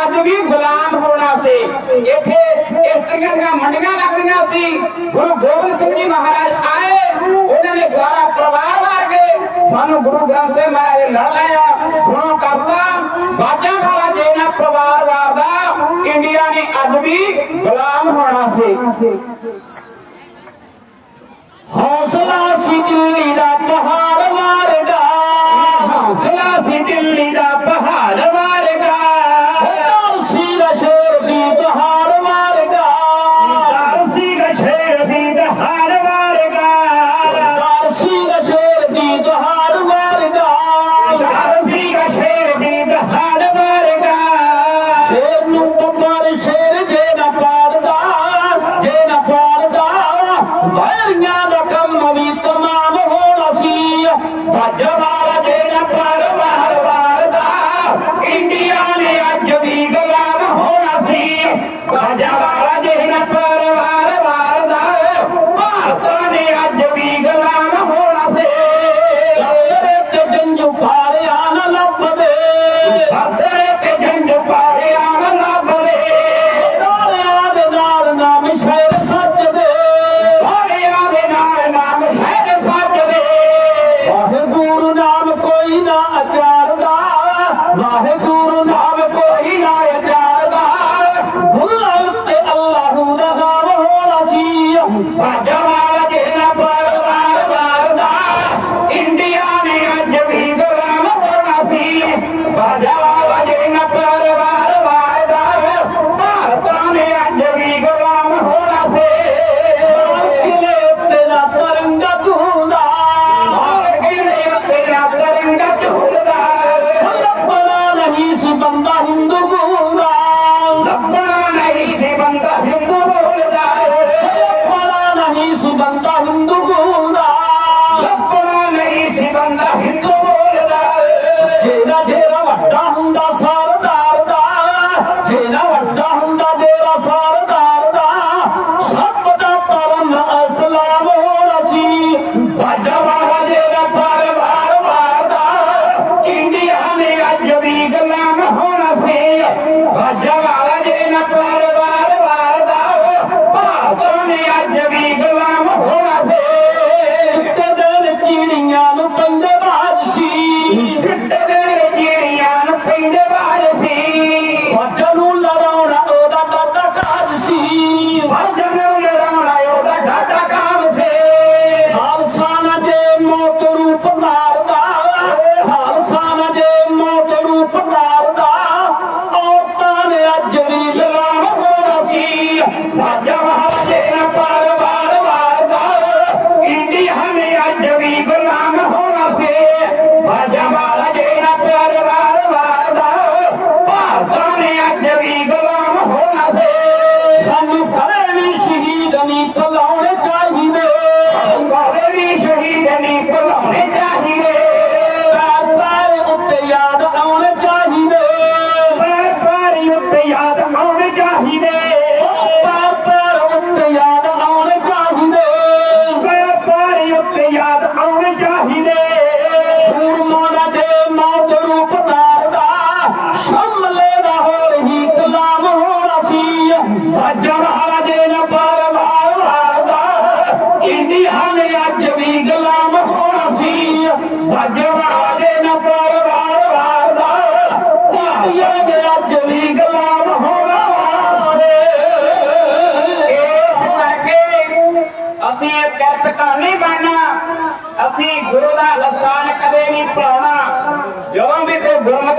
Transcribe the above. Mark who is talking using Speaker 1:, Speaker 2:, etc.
Speaker 1: ਅੱਜ ਵੀ ਗੁਲਾਮ ਹੋਣਾ ਸੀ। ਇੱਥੇ ਇਸਤਰੀਆਂ ਦੀਆਂ ਮੰਡੀਆਂ ਲੱਗਦੀਆਂ ਸੀ। ਗੁਰੂ ਗੋਬਿੰਦ ਸਿੰਘ ਜੀ ਮਹਾਰਾਜ ਆਏ। ਉਹਨਾਂ ਨੇ ਸਾਰਾ ਪਰਿਵਾਰ ਮਾਰ ਕੇ ਸਾਨੂੰ ਗੁਰੂ ਗ੍ਰੰਥ ਸਾਹਿਬ ਮਹਾਰਾਜ ਲੜ ਲਾਇਆ ਸੁਣੋ ਕਰਤਾ, ਬਾਜਾਂ ਵਾਲਾ ਜੇਨਾ ਪਰਿਵਾਰਵਾਰ ਦਾ ਇੰਡੀਆ ਨੇ ਅੱਜ ਵੀ ਗੁਲਾਮ ਹੋਣਾ ਸੀ।
Speaker 2: ਹੌਸਲਾ ਸੀ ਦਿੱਲੀ ਵਾਰ
Speaker 1: ਦਿਨ ਪਰਵਾਰ ਵਾਰ ਦਾ ਇੰਡੀਆ ਨੇ ਅੱਜ ਵੀ ਭਾਜਾ ਵਾਲਾ ਜਿਹੜਾ ਪਰਵਾਰ ਵਰਦਾ ਇੰਡੀਆ ਨੇ ਅੱਜ ਵੀ ਗੁਲਾਮ ਹੋਣਾ ਸੀ ਭਾਜਾ ਵਾਲਾ ਜਿਹੜਾ ਪਰਵਾਰ ਵਰਦਾ ਭਾਰਤਾਂ ਨੇ ਅੱਜ ਵੀ ਗੁਲਾਮ ਹੋਣਾ ਸੀ
Speaker 2: ਕਿਲੇ ਉੱਤੇ ਨਾ ਤਰੰਗਾ ਝੂਲਦਾ
Speaker 1: ਕਿਲੇ ਉੱਤੇ ਨਾ ਤਰੰਗਾ ਝੂਲਦਾ
Speaker 2: ਲੱਭਣਾ ਨਹੀਂ ਸੀ ਬੰਦਾ ਹਿੰਦੂ ਵੱਡਾ ਹੁੰਦਾ ਸਰਦਾਰ ਦਾ ਜੇ ਨਾ ਵੱਡਾ ਹੁੰਦਾ ਤੇਰਾ ਸਰਦਾਰ ਦਾ। ਸਭ ਦਾ ਧਰਮ ਅਸਲਾਮ ਹੋਣਾ ਸੀ
Speaker 1: ਵੱਜ
Speaker 2: ਨਹੀਂ ਬਣਨਾ। ਅਸੀਂ
Speaker 1: ਗੁਰੂ ਦਾ
Speaker 2: ਲਸਾਨ ਕਦੇ ਨਹੀਂ ਭੁਲਾਉਣਾ।